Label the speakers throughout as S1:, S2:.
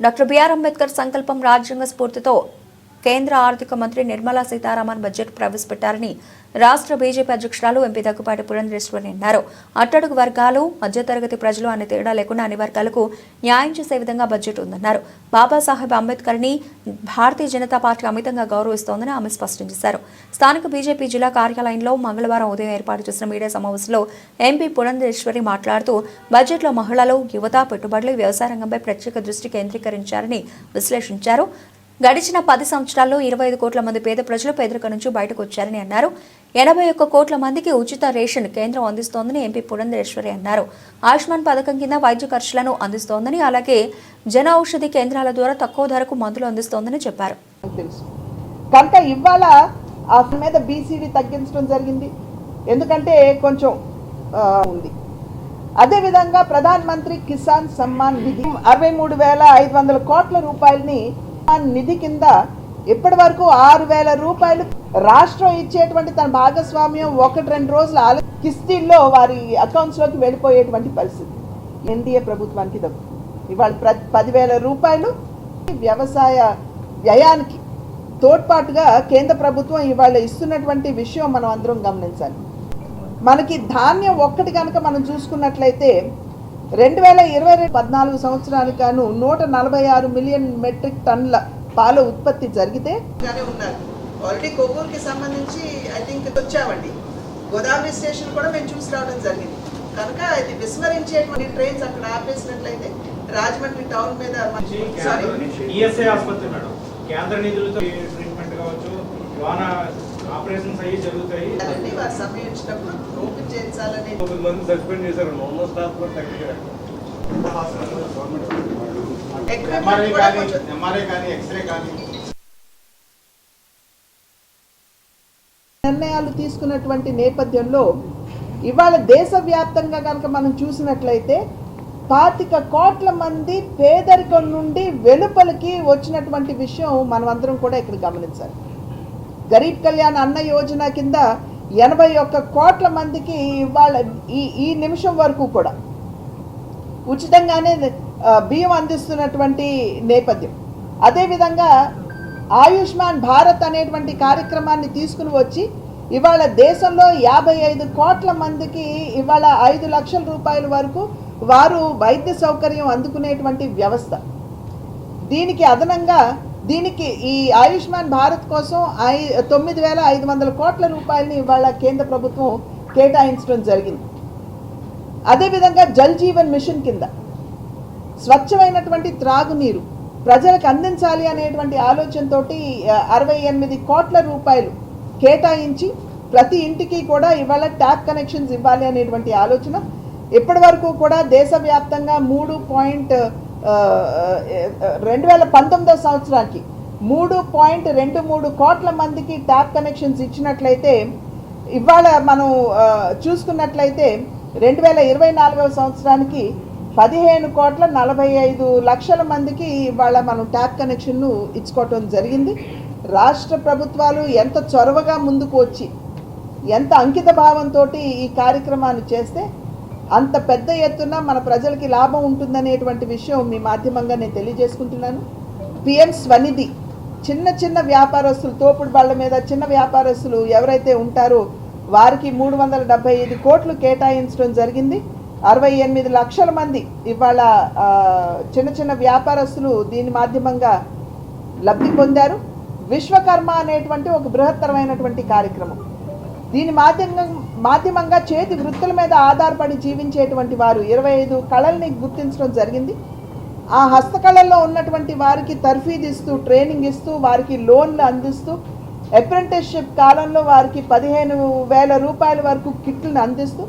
S1: Doctor BR Ambedkar సంకల్పం రాజ్యాంగ స్ఫూర్తితో కేంద్ర ఆర్థిక మంత్రి నిర్మలా సీతారామన్ బడ్జెట్ ప్రవేశపెట్టారని రాష్ట్ర బీజేపీ అధ్యక్షురాలు ఎంపీ దగ్గుపాటి పురంధరేశ్వరి అన్నారు. అట్టడుగు వర్గాలు మధ్యతరగతి ప్రజలు అనే తేడా లేకుండా అన్ని వర్గాలకు న్యాయం చేసే విధంగా బడ్జెట్ ఉందన్నారు. బాబాసాహెబ్ అంబేద్కర్ని భారతీయ జనతా పార్టీ అమితంగా గౌరవిస్తోందని ఆమె స్పష్టం చేశారు. స్థానిక బీజేపీ జిల్లా కార్యాలయంలో మంగళవారం ఉదయం ఏర్పాటు చేసిన మీడియా సమావేశంలో ఎంపీ పురంధరేశ్వరి మాట్లాడుతూ బడ్జెట్లో మహిళలు యువత పెట్టుబడులు వ్యవసాయ రంగంపై ప్రత్యేక దృష్టి కేంద్రీకరించారని విశ్లేషించారు. గడిచిన పది సంవత్సరాల్లో ఇరవై ఐదు కోట్ల మంది పేద ప్రజలు పేదరిక నుంచి బయటకు వచ్చారని అన్నారు. ఎనభై ఒక్క కోట్ల మందికి ఉచిత రేషన్ కేంద్రం అందిస్తోందని ఎంపీ పురంధరేశ్వరి అన్నారు. ఆయుష్మాన్ పథకం కింద వైద్య ఖర్చులను అందిస్తోందని అలాగే జన ఔషధి కేంద్రాల ద్వారా తక్కువ ధరకు మందులు అందిస్తోందని చెప్పారు.
S2: తెలుసు. కనుక ఇవాళ అతని మీద బీసీడీ తగ్గించడం జరిగింది. ఎందుకంటే కొంచెం ఉంది ఉంది. అదేవిధంగా ప్రధాన మంత్రి కిసాన్ సమ్మాన్ నిధి అరవై మూడు వేల ఐదు వందల కోట్ల రూపాయలని నిధి కింద ఇప్పటి వరకు ఆరు వేల రూపాయలు రాష్ట్రం ఇచ్చేటువంటి తన భాగస్వామ్యం ఒకటి రెండు రోజులు ఆలో కిస్తీల్లో వారి అకౌంట్స్లోకి వెళ్ళిపోయేటువంటి పరిస్థితి. ఎన్డీఏ ప్రభుత్వానికి దక్కు. ఇవాళ ప్ర పదివేల రూపాయలు వ్యవసాయ వ్యయానికి తోడ్పాటుగా కేంద్ర ప్రభుత్వం ఇవాళ ఇస్తున్నటువంటి విషయం మనం అందరం గమనించాలి. మనకి ధాన్యం ఒక్కటి కనుక మనం చూసుకున్నట్లయితే రెండు వేల ఇరవై రెండు పద్నాలుగు సంవత్సరాలకు గాను నూట నలభై ఆరు మిలియన్ మెట్రిక్ టన్నుల పాల ఉత్పత్తి జరిగితే ఉన్నారు. ఆల్రెడీ కొవ్వూరుకి సంబంధించి ఐ థింక్ వచ్చామండి. గోదావరి స్టేషన్ కూడా మేము చూసి రావడం జరిగింది. కనుక ఇది విస్మరించేటువంటి ట్రైన్స్ అక్కడ ఆపేసినట్లయితే రాజమండ్రి టౌన్ మీద సారీ
S3: ఈఎస్ఐ ఆసుపత్రి మేడం. కేంద్ర నిధులతో ట్రీట్మెంట్ కావచ్చు? వాన ఆపరేషన్స్ అయ్యి జరుగుతాయి.
S2: అదండి వారు సమయం ఇచ్చినప్పుడు ఓపెన్ చేయించాలని
S4: తొమ్మిది మంది సస్పెండ్ చేశారు. నార్మల్ స్టాఫ్ కూడా తగ్గించారు
S2: ఎక్విప్మెంట్ కూడా కొంచెం
S3: ఎంఆర్ఐ కానీ ఎక్స్రే కానీ.
S2: నిర్ణయాలు తీసుకున్నటువంటి నేపథ్యంలో ఇవాళ దేశవ్యాప్తంగా కనుక మనం చూసినట్లయితే పాతిక కోట్ల మంది పేదరికం నుండి వెలుపలికి వచ్చినటువంటి విషయం మనమందరం కూడా ఇక్కడ గమనించాలి. గరీబ్ కళ్యాణ్ అన్న యోజన కింద ఎనభై ఒక్క కోట్ల మందికి ఇవాళ ఈ ఈ నిమిషం వరకు కూడా ఉచితంగానే బియ్యం అందిస్తున్నటువంటి నేపథ్యం. అదేవిధంగా ఆయుష్మాన్ భారత్ అనేటువంటి కార్యక్రమాన్ని తీసుకుని వచ్చి ఇవాళ దేశంలో యాభై ఐదు కోట్ల మందికి ఇవాళ ఐదు లక్షల రూపాయల వరకు వారు వైద్య సౌకర్యం అందుకునేటువంటి వ్యవస్థ. దీనికి అదనంగా దీనికి ఈ ఆయుష్మాన్ భారత్ కోసం ఐ తొమ్మిది వేల ఐదు వందల కోట్ల రూపాయలని ఇవాళ కేంద్ర ప్రభుత్వం కేటాయించడం జరిగింది. అదేవిధంగా జల్ జీవన్ మిషన్ కింద స్వచ్ఛమైనటువంటి త్రాగునీరు ప్రజలకు అందించాలి అనేటువంటి ఆలోచనతో అరవై ఎనిమిది కోట్ల రూపాయలు కేటాయించి ప్రతి ఇంటికి కూడా ఇవాళ ట్యాప్ కనెక్షన్స్ ఇవ్వాలి అనేటువంటి ఆలోచన. ఇప్పటి వరకు కూడా దేశవ్యాప్తంగా మూడు పాయింట్ రెండు వేల పంతొమ్మిదో సంవత్సరానికి మూడు పాయింట్ రెండు మూడు కోట్ల మందికి ట్యాప్ కనెక్షన్స్ ఇచ్చినట్లయితే ఇవాళ మనం చూసుకున్నట్లయితే రెండు వేల ఇరవై నాలుగవ సంవత్సరానికి పదిహేను కోట్ల నలభై ఐదు లక్షల మందికి ఇవాళ మనం ట్యాప్ కనెక్షన్ను ఇచ్చుకోవటం జరిగింది. రాష్ట్ర ప్రభుత్వాలు ఎంత చొరవగా ముందుకు వచ్చి ఎంత అంకిత భావంతో ఈ కార్యక్రమాన్ని చేస్తే అంత పెద్ద ఎత్తున మన ప్రజలకి లాభం ఉంటుందనేటువంటి విషయం మీ మాధ్యమంగా నేను తెలియజేసుకుంటున్నాను. పిఎం స్వనిధి చిన్న చిన్న వ్యాపారస్తులు తోపుడు బళ్ళ మీద చిన్న వ్యాపారస్తులు ఎవరైతే ఉంటారో వారికి మూడు వందల డెబ్బై ఐదు కోట్లు కేటాయించడం జరిగింది. అరవై ఎనిమిది లక్షల మంది ఇవాళ చిన్న చిన్న వ్యాపారస్తులు దీని మాధ్యమంగా లబ్ధి పొందారు. విశ్వకర్మ అనేటువంటి ఒక బృహత్తరమైనటువంటి కార్యక్రమం. దీని మాధ్యంగా మాధ్యమంగా చేతి వృత్తుల మీద ఆధారపడి జీవించేటువంటి వారు ఇరవై ఐదు కళల్ని గుర్తించడం జరిగింది. ఆ హస్తకళల్లో ఉన్నటువంటి వారికి తర్ఫీదు ఇస్తూ ట్రైనింగ్ ఇస్తూ వారికి లోన్లు అందిస్తూ అప్రెంటిస్షిప్ కాలంలో వారికి పదిహేను వేల రూపాయల వరకు కిట్లను అందిస్తూ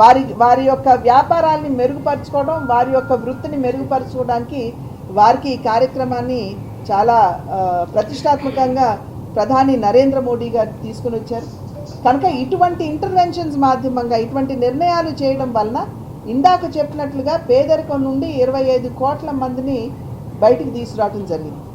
S2: వారి వారి యొక్క వ్యాపారాన్ని మెరుగుపరచుకోవడం వారి యొక్క వృత్తిని మెరుగుపరచుకోవడానికి వారికి ఈ కార్యక్రమాన్ని చాలా ప్రతిష్టాత్మకంగా ప్రధాని నరేంద్ర మోడీ గారు తీసుకుని వచ్చారు. కనుక ఇటువంటి ఇంటర్వెన్షన్స్ మాధ్యమంగా ఇటువంటి నిర్ణయాలు చేయడం వలన ఇందాక చెప్పినట్లుగా పేదరికం నుండి ఇరవై ఐదు కోట్ల మందిని బయటికి తీసుకురావటం జరిగింది.